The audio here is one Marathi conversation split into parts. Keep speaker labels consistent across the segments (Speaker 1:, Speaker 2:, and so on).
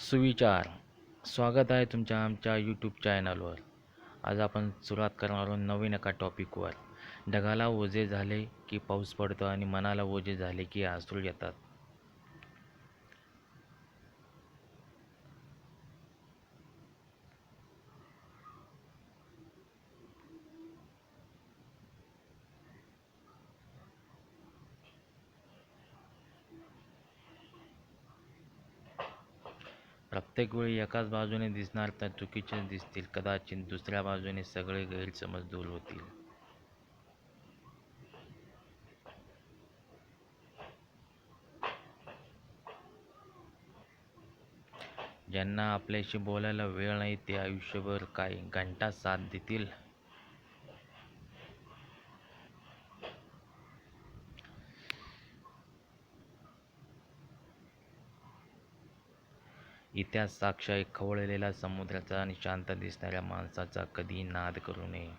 Speaker 1: सुविचार. स्वागत आहे तुमच्या आमच्या यूट्यूब चॅनलवर आज आपण सुरुवात करणार आहोत नवीन एका टॉपिकवर ढगाला ओझे झाले की पाऊस पडतो आणि मनाला ओझे झाले की अश्रू येतात. प्रत्येक वेळी एकाच बाजूने दिसणार तर चुकीचे दिसतील कदाचित दुसऱ्या बाजूने सगळे गैरसमज दूर होतील. ज्यांना आपल्याशी बोलायला वेळ नाही ते आयुष्यभर काही घंटा साथ देतील. इतिहास साक्ष एक खवळलेला समुद्राचा आणि शांत दिसणाऱ्या माणसाचा कधी नाद करू नये.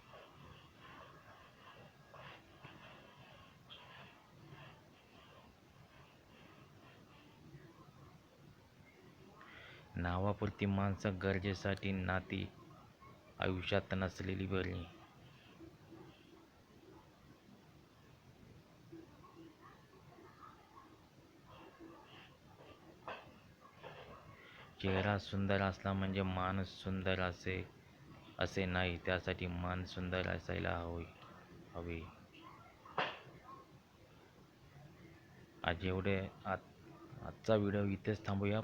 Speaker 1: नावापुरती माणसं गरजेसाठी नाती आयुष्यात नसलेली बरी. चेहरा सुंदर असला म्हणजे माणूस सुंदर असे असे नाही त्यासाठी मन सुंदर असायला हवे हवी. आज एवढे आज आजचा व्हिडिओ इथेच थांबूया.